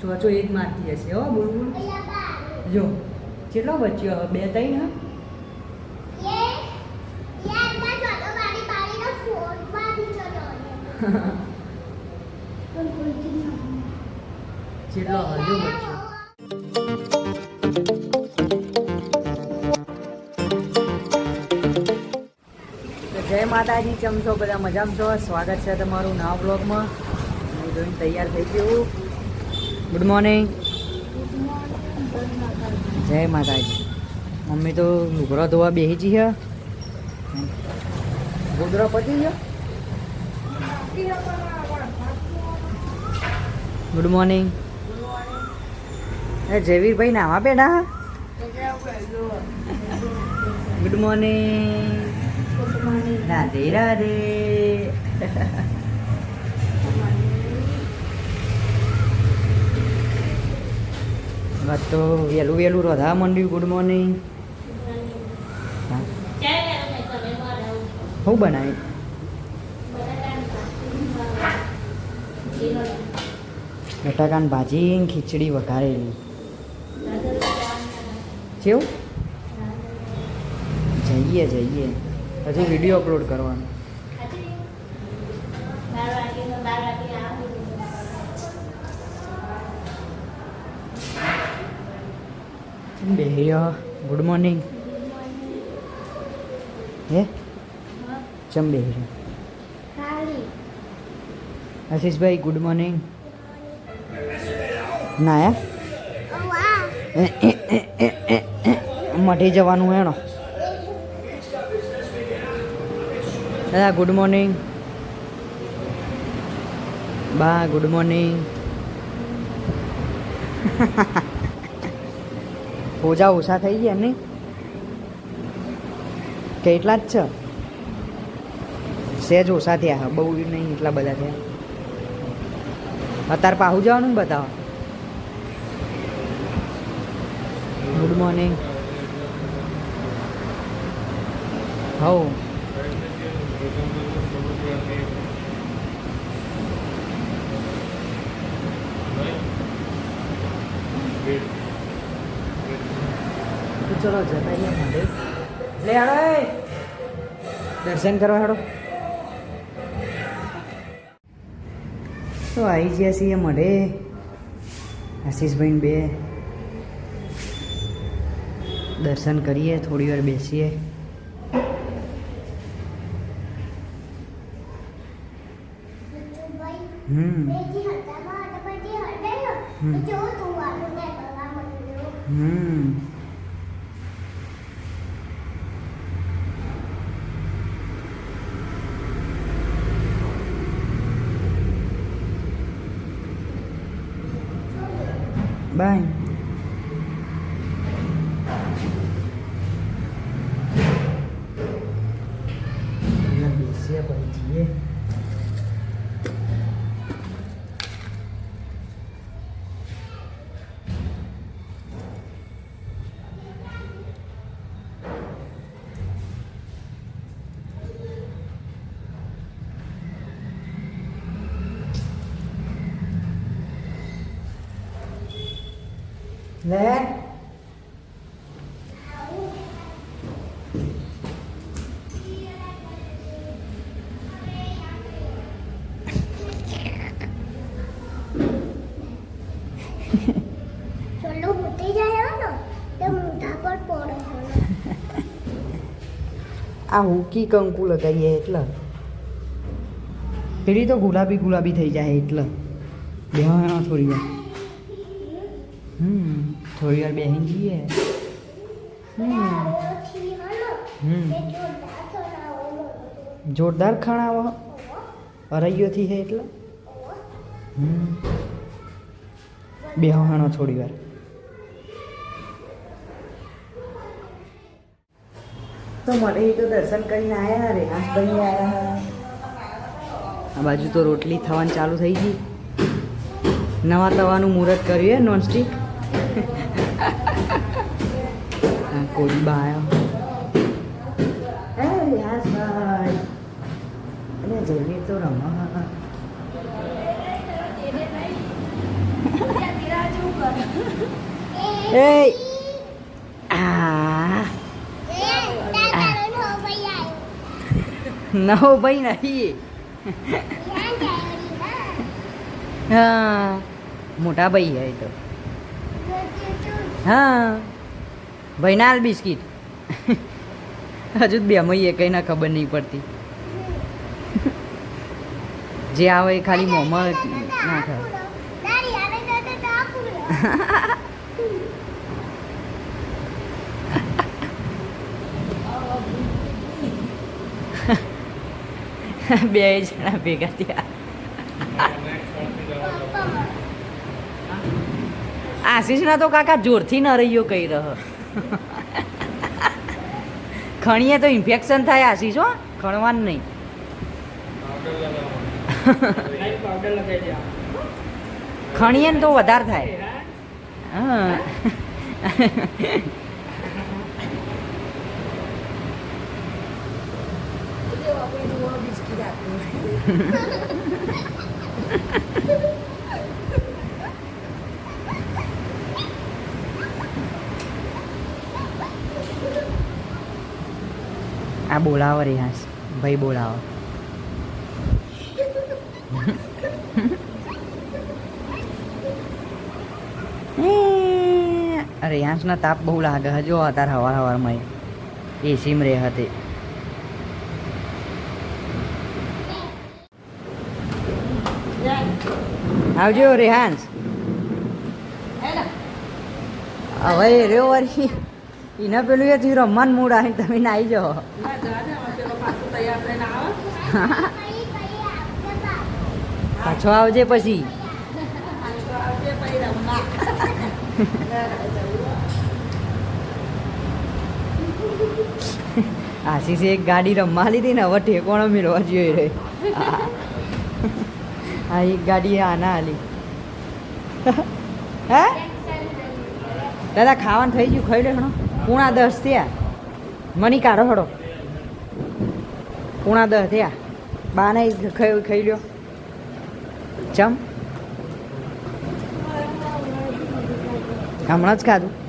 ચોચો એક મારતી હશે, હો, બોલ બોલ. જો, કેટલો બચ્યો બે, ત્રણ બચ્યો. જય માતાજી ચમચો બધા મજામાં છો? સ્વાગત છે તમારું નવા બ્લોગમાં. હું જોઈને તૈયાર થઈ ગયું ગુડ મોર્નિંગ જય માતાજી. મમ્મી તો લુગડો ધોવા બેસી જી છે ગોદરો પતી ગયો? ગુડ મોર્નિંગ એ જયવીરભાઈ નાવા બેઠા ગુડ મોર્નિંગ રાધે રાધે. વાત તો વહેલું વહેલું રોધા મંડ્યું ગુડ મોર્નિંગ હું. બનાવી? બટાકાની ભાજી ખીચડી વઘારેલી. કેવું? જઈએ જઈએ. પછી વીડિયો અપલોડ કરવાનો. બેહ્યો ગુડ મોર્નિંગ હે? ચમ બેહ્યો આશીષભાઈ ગુડ મોર્નિંગ નાયા મઢી જવાનું હેણો. દાદા ગુડ મોર્નિંગ બા ગુડ મોર્નિંગ ઓજા ઓછા થઈ ગયા ને? કેટલા જ છે? સહેજ ઓછા થયા બહુ નહીં, એટલા બધા થયા. અત્યારે પાહુ જવાનું ને બતાવો ગુડ મોર્નિંગ હવ. ચલો જતા અહીંયા લે હાડો દર્શન કરવા હાડો તો આવી ગયા છીએ મળે. આશીષભાઈ બે. દર્શન કરીએ થોડી વાર બેસીએ. હમ. હમ. બાય બેસીએ આ હુકી કંકુ લગાવીએ એટલે. પેલી તો ગુલાબી ગુલાબી થઈ જાય એટલે. બેહવાનો થોડી વાર. હમ, થોડી વાર બેસી જઈએ. હમ. જોરદાર ખણાવો અરૈયોથી છે એટલે? બે બેહવાનો થોડી વાર. તો મને તો દર્શન કરીને આવ્યા રે હાથભાઈ આવ્યા આ બાજુ તો રોટલી થવાની ચાલુ થઈ ગઈ. નવા તવાનું મુહૂર્ત કર્યું હે નોનસ્ટિક? હા કોળી બા આવ્યો હે રિયાઝભાઈ તો રમા. એ આ. નો ભાઈ નવો ભાઈ નહીં. હા. મોટા ભાઈ હે એ તો. હા. ભાઈ ના બિસ્કિટ. હજુ બે મઈએ કઈ ના ખબર નહીં પડતી. જે આવે એ ખાલી મોંમાં ના બે જણા ભેગા થયા. આશીષના તો કાકા જોરથી ન રહ્યો કહી રહ્યો. ખણીએ તો ઇન્ફેક્શન થાય આશીષ હો. ખણવાનું નહીં. ખણીએ ને તો વધારે થાય. હા. આ બોલાવો રિહાસ ભાઈ બોલાવો. અરે યાંસના તાપ બહુ લાગે હજુ અત્યારે હવાર હવારમાં એસીમ રે હતી. આવજો રેહાન્સ હવે રહ્યો વરી એના પેલું એ થયું, રમવાનું મૂડ આવે તમે નાઈ જાઓ. પાછો આવજે પછી. આશીષે એક ગાડી રમવા લીધી ને હવે ઠેકોણો મેળવા જોઈ રહી. આ એક ગાડી આના આલી હે? દાદા, ખાવાનું થઈ ગયું, ખાઈ લે હણો. પૂણા દસ થયા. મની કાઢો પૂણા દસ થયા. બાને ખાઈ ખાઈ લ્યો ચમ. હમણાં જ ખાધું.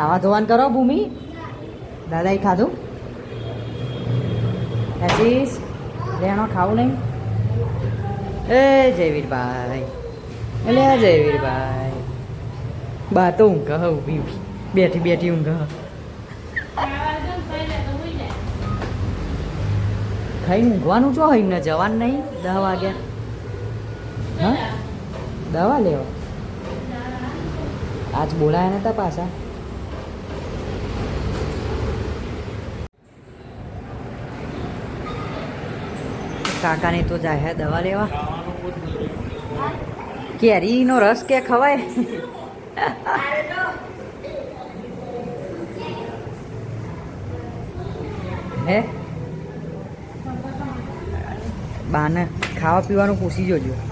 નાવા ધોવાન કરો ભૂમિ. દાદાએ ખાધું. આશીષ લેણો ખાવું નહીં. એ જયવીરભાઈ. એટલે આ જયવીરભાઈ. બા, તો ઊંઘ હ ઊભી બેઠી બેઠી ઊંઘ ખાઈને ઊંઘવાનું છો હોય ને જવાનું નહીં? દસ વાગ્યા. હા? દવા લેવા. આજ બોલાયા નતા પાછા. કાકાને તો જાય દવા લેવા. કેરીનો રસ કે ખવાય? હે? બાને ખાવા પીવાનું પૂછી જોજો.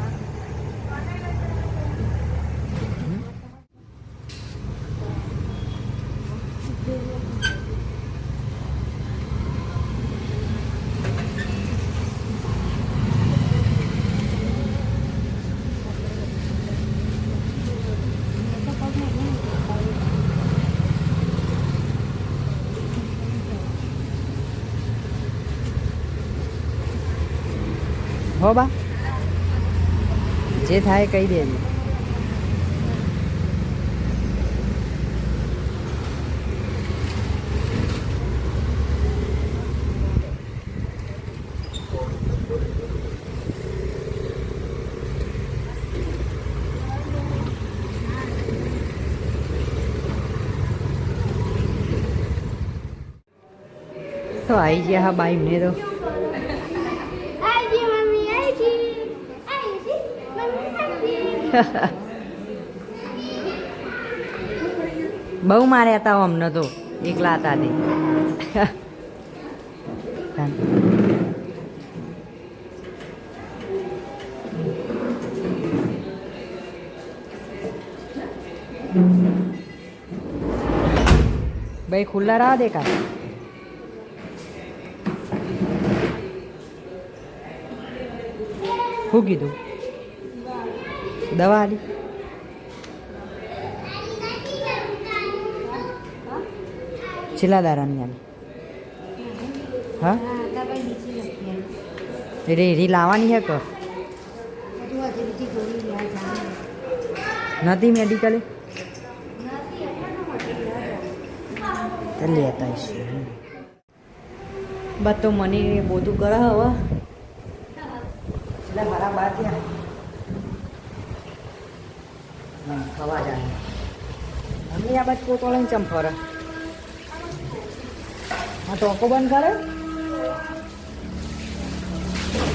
હો બા જે થાય કહી દેજો તો આવી ગયા હા બાઈ ને તો બહુ માર્યા હતા અમને તો એકલા હતા તે ભાઈ ખુલ્લા રાહ દેખાય શું કીધું દવા આલી છેલ્લા દારાની આલી હા? એટલે રી લાવવાની હે કે નથી મેડિકલે તો લેતા આવીશું. બસ તો મને બધું કરાવ એટલે મારા ત્યાં ખવા જાય મમ્મી, આ બાજુ પોતો લઈને ચમ ફરે? હા ટોકો બંધ કરે?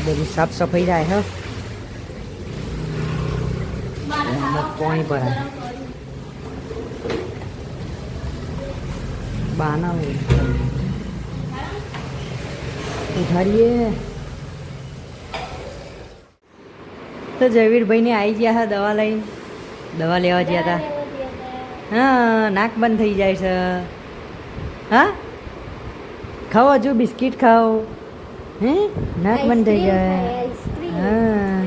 બધું સાફ સફાઈ જાય, હે? કોઈ ભરાય. બાના ઉઠાડીએ તો જયવીરભાઈને આવી ગયા હા દવા લઈને. દવા લેવા ગયા હતા હા નાક બંધ થઈ જાય છે. હા? ખાઓ હજુ બિસ્કિટ ખાઓ. હે? નાક બંધ થઈ જાય. હા.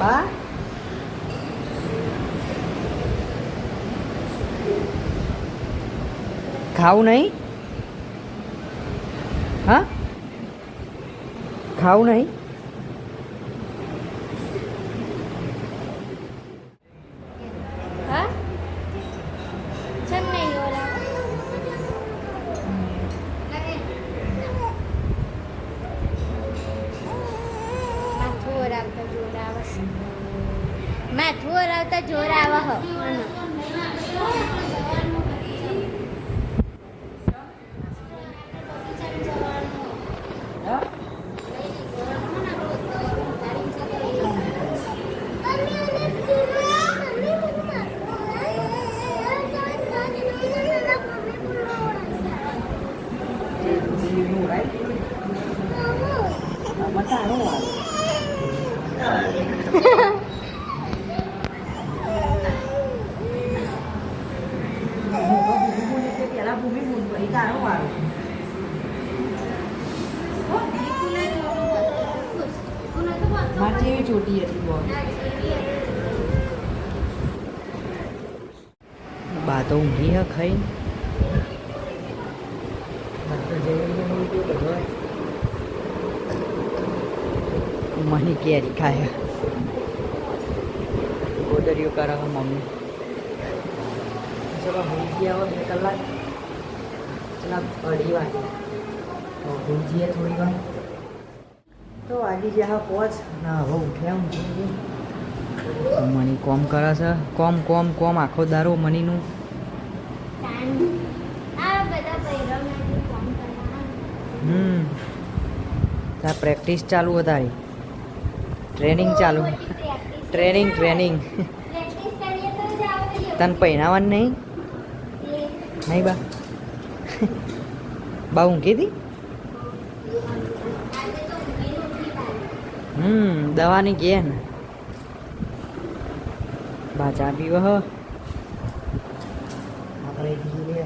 બા? ખાવું નહીં હા ખાવું નહીં હા ચમ નહીં ઓલા માથું ઓરાવતા જોર આવે છે માથું ઓરાવતા જોર આવે હ હા મટાણું આવે પેલા ભૂમિ ભૂમિ તારું વાળું મારે જેવી ચોટી હતી બોલ બા તો ઊંઘી હે ખાઈ મને કેરી ખાય. ગોદરીઓ કરે હે મમ્મી. ચલો ભૂજી આવો બે કલાક. ચલા અઢી વાગે. તો ભૂલી થોડી વાર. તો આજે જે હા પહોંચ ના હવે ઉઠ્યા હું મની મણી કોમ કરે છે. કોમ કોમ કોમ. આખો દારો મણીનું આ બધા ભૈરવનાથી ફોન કરવાના હમ. પ્રેક્ટિસ ચાલુ હતી ટ્રેનિંગ ચાલુ. Training training. તને પહેરાવાનું નહીં? નહીં બા. બા ઊંઘી હતી? હમ, દવાની કે ને બા ચા પીવો હ આપણે પી લે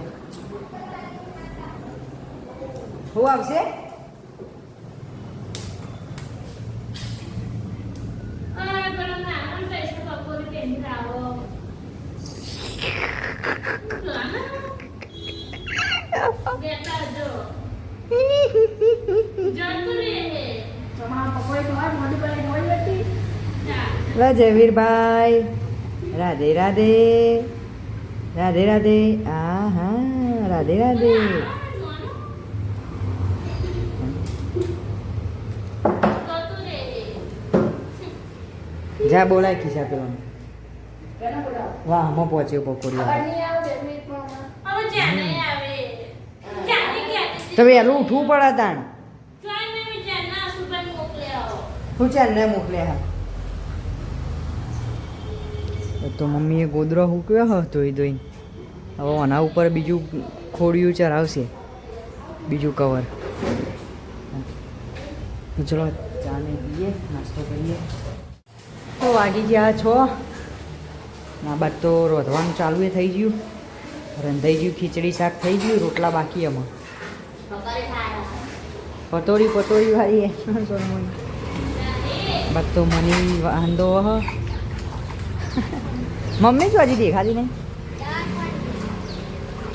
હું આવશે? લો જયવીરભાઈ રાધે રાધે રાધે. રાધે આ હા રાધે રાધે. જા બોલાય ખિસ્સા પેલો વાહ હમો. પહોંચ્યો બપોરી તો વહેલું ઉઠવું પડે તાણ. શું ચાલ ને મોકલ્યા હા તો મમ્મીએ ગોદરો હૂક્યો હો ધોઈ ધોઈ હવે આના ઉપર બીજું ખોડિયું ચરાવશે બીજું કવર તો ચલો ચાને પીએ નાસ્તો કરીએ. તો વાગી ગયા છો. આ બાદ તો રોધવાનું ચાલુ એ થઈ ગયું. રંધાઈ ગયું, ખીચડી શાક થઈ ગયું, રોટલા બાકી એમાં પતોડી પતોડી વાળી બાદ તો મની વાંધો મમ્મી જો હજી દેખાતી નહીં?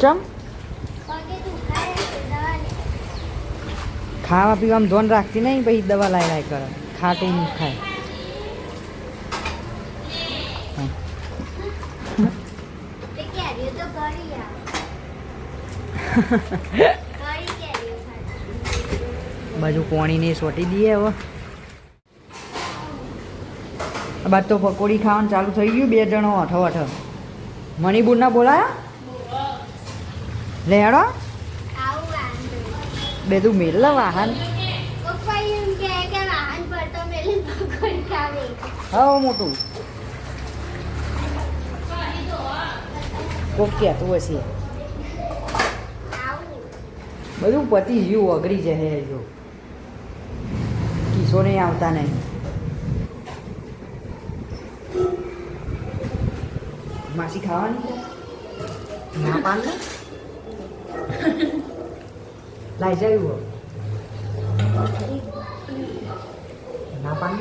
ચમ? ખાવા પીવામાં ધોન રાખતી નહીં, પછી દવા લાય લાય કરે. ખાટું ન ખાય હા. બાજુ પોણીને સોટી દઈએ હવે. બાદ તો પકોડી ખાવાનું ચાલુ થઈ ગયું, બે જણો અઠો અઠો મણિપુરના બોલાયા? લેડો બે તું મેલ વાહન. હા મોટું. કોક કહેતું હશે. બધું પતી ગયું અઘરી જશે જો. કિશો નહીં આવતા નહીં. માસી ખાવાની ના પાન લાઈ જાય ના પાન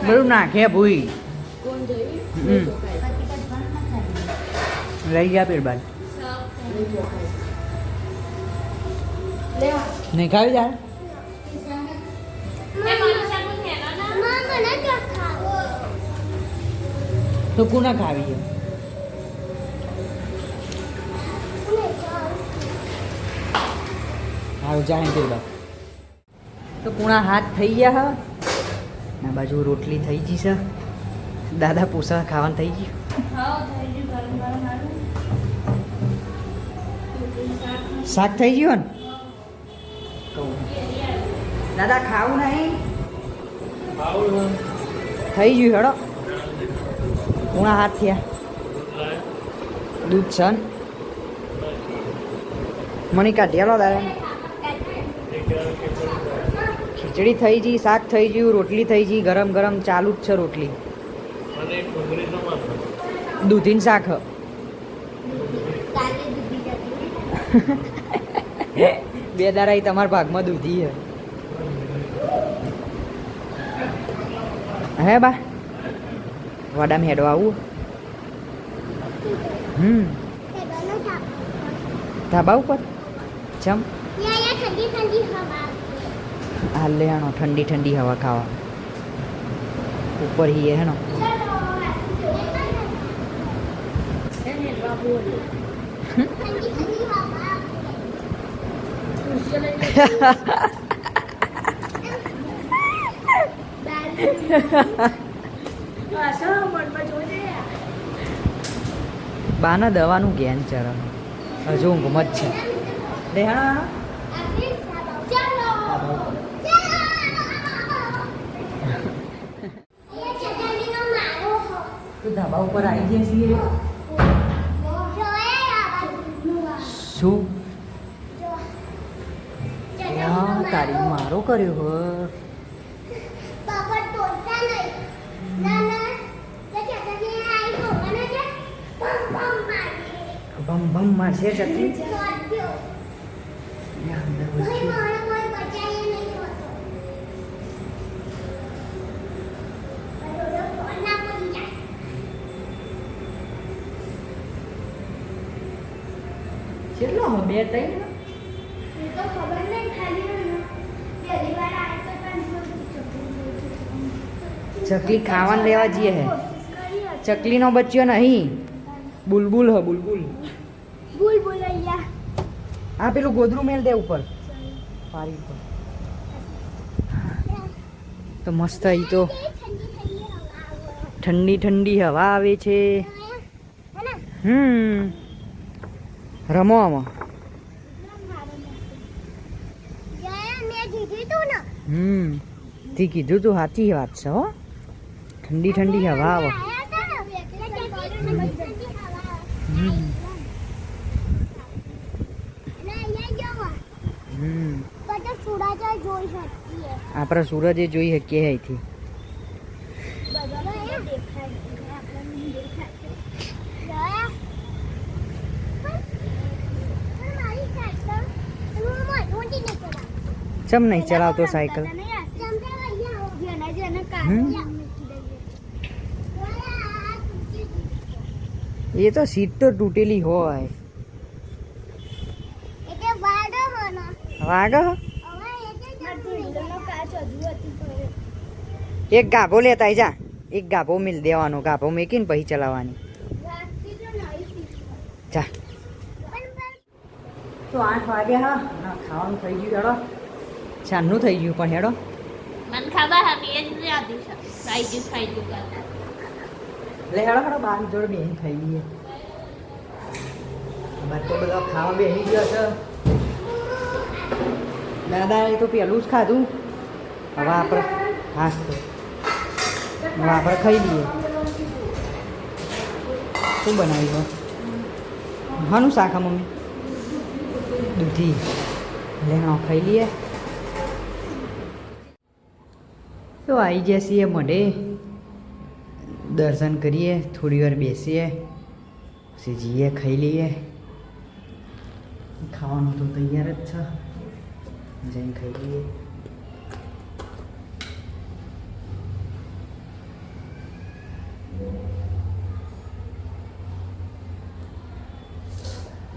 બધું નાખે ભૂઈ હમ. લઈ ગયા પેટ બાદ નહીં ખાવી યાર તો કોના ખાવી છે હારું જાય પેટ બાદ તો કુણા હાથ થઈ ગયા હા આ બાજુ રોટલી થઈ ગઈ છે. દાદા પૂસા ખાવાનું થઈ ગયું. શાક થઈ ગયું ને? કહું દાદા ખાવું નહીં? થઈ ગયું હેડો. કુણા હાથ થયા. દૂધ છે મણિકા ઢેલો દાદા ખીચડી થઈ ગઈ શાક થઈ ગયું રોટલી થઈ ગઈ ગરમ ગરમ ચાલુ જ છે રોટલી. દૂધીન શાક. હ. બે દારા તમારા ભાગમાં દૂધી હે હે બા વડા મેડવા આવું? હમ. ધાબા ઉપર? હવા હાલ હેણો ઠંડી ઠંડી હવા ખાવા. ઉપર હી હેણો બાના દવાનું જ્ઞાન ચરણ. હજુ ઊંઘમાં જ છે. લે ધાબા ઉપર આવી ગયા છીએ. શું? તારી મારો કર્યો હ. ભમ ભમ મારશે ચકલી અંદર કેટલો હો બે ત્રણ ચકલી ખાવાનું લેવા જઈએ હે ચકલીનો બચ્યો નહીં બુલબુલ હ બુલબુલ બુલબુલ અહીંયા આ પેલું ગોદરું મેલ દે ઉપર. પારી ઉપર. તો મસ્ત અહીં તો ઠંડી ઠંડી હવા આવે. છે. હમ. રમો આમાં હમથી કીધું તું સાચી વાત છે હો. ઠંડી ઠંડી હવા આવે. હમ. સૂરજ એ જોઈ શકીએ અહીંથી બધા દેખાય આપણને દેખાય મારી સાયકલ હું મોટી નહીં ચલાવ ચમ નહીં ચલાવતો સાયકલ? એ તો સીટ તો તૂટેલી હોય. વાગ એક ગાભો લેતા જા. એક ગાભો મિલ દેવાનો ગાભો મેકીને પછી ચલાવવાની. જા. તો આઠ વાગ્યા હા ખાવાનું થઈ ગયું હેડો. ચારનું થઈ ગયું પણ હેડો. મને ખબર હતી એ જ યાદી ખાઈ ગયું ખાઈ ગયું કરતા એટલે હેડો હેડો બાર જોડે લઈએ. બાર તો બધા ખાવા બેસી ગયો છે. દાદાએ તો પેલું જ ખાધું. હવે આપણે ખાસ તો હવે આપણે ખાઈ લઈએ. શું બનાવી છે? હાનું શાક મમ્મી. દૂધી. હા ખાઈ લઈએ. તો આવી ગયા છીએ મઢે. દર્શન કરીએ, થોડી વાર બેસીએ, પછી જઈએ, ખાઈ લઈએ. ખાવાનું તો તૈયાર જ છે. જઈને ખાઈ લઈએ.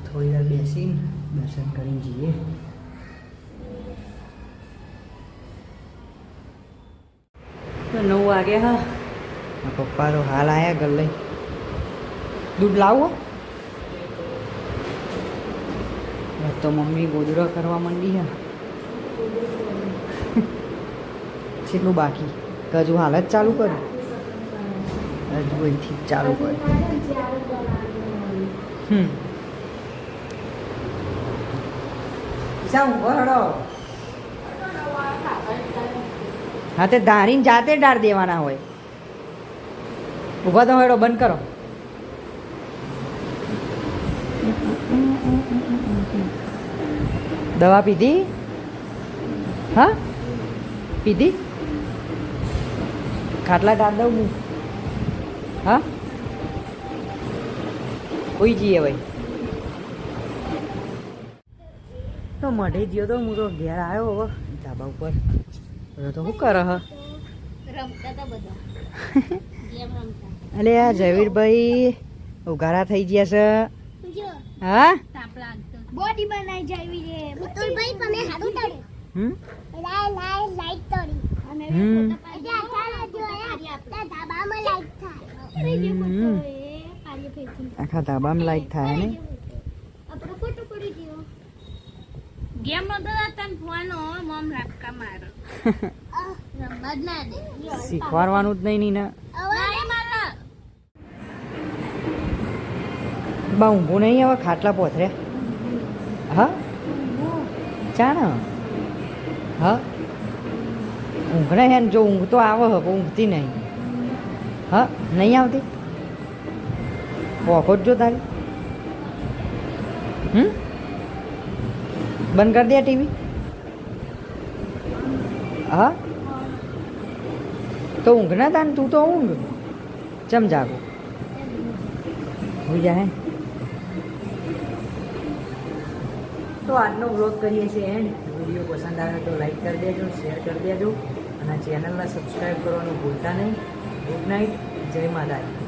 થોડી વાર બેસીને દર્શન કરીને જઈએ. તો નવ વાગે હા મારા પપ્પા તો હાલ આયા ઘર લઈ દૂધ લાવો તો મમ્મી ગોદડો કરવા માંડી હા કેટલું બાકી કે હજુ હાલ જ ચાલુ કર્યું હજુ અહીંથી જ ચાલુ કર્યું હમ શા ઊંઘો હડો હા, તે ધારીને જાતે ડાળ દેવાના હોય. ઊભા તો હેડો, બંધ કરો. દવા પીધી? હા? પીધી? ખાટલા ડાળ દઉં હું. હા? ઉઈ જઈએ ભાઈ. તો મઢે ગયો તો હું તો ઘેર આવ્યો હવે ધાબા ઉપર. તો શું કરે હ? બધા. અલે આ ઝવીરભાઈ ઉઘારા થઈ ગયા છે. હા? બોડી બનાઈ જાવી છે. પુતુલભાઈ તમે હારું તળ્યું હમ? લાય લાય લાઈટ તળી અને ધાબામાં થાય. આખા ધાબામાં લાઈટ થાય ને? આપણો ફોટો પડી ગયો. ગેમ રમતા હતા ને ફોન મમ રાખકા મારો. રમવા જ ના દે શીખવાડવાનું જ નહીં ને ના બા ઊંઘું નહીં હવે ખાટલા પોથરે? હા? ચાણ હા? ઊંઘ નહીં હે જો ઊંઘ તો આવે હ ઊંઘતી નહીં. હા? નહીં આવતી? જ જો તારી. હમ? બંધ કરી દે ટીવી હા તો ઊંઘ ના તાન તું તો ઊંઘ ચમ જાગો હોઈ જાય તો આજનો વ્લોગ કરીએ છીએ એન્ડ. વીડિયો પસંદ આવે તો લાઈક કરી દેજો શેર કરી દેજો. અને ચેનલને સબસ્ક્રાઈબ કરવાનું ભૂલતા નહીં. ગુડ નાઇટ જય માતાજી.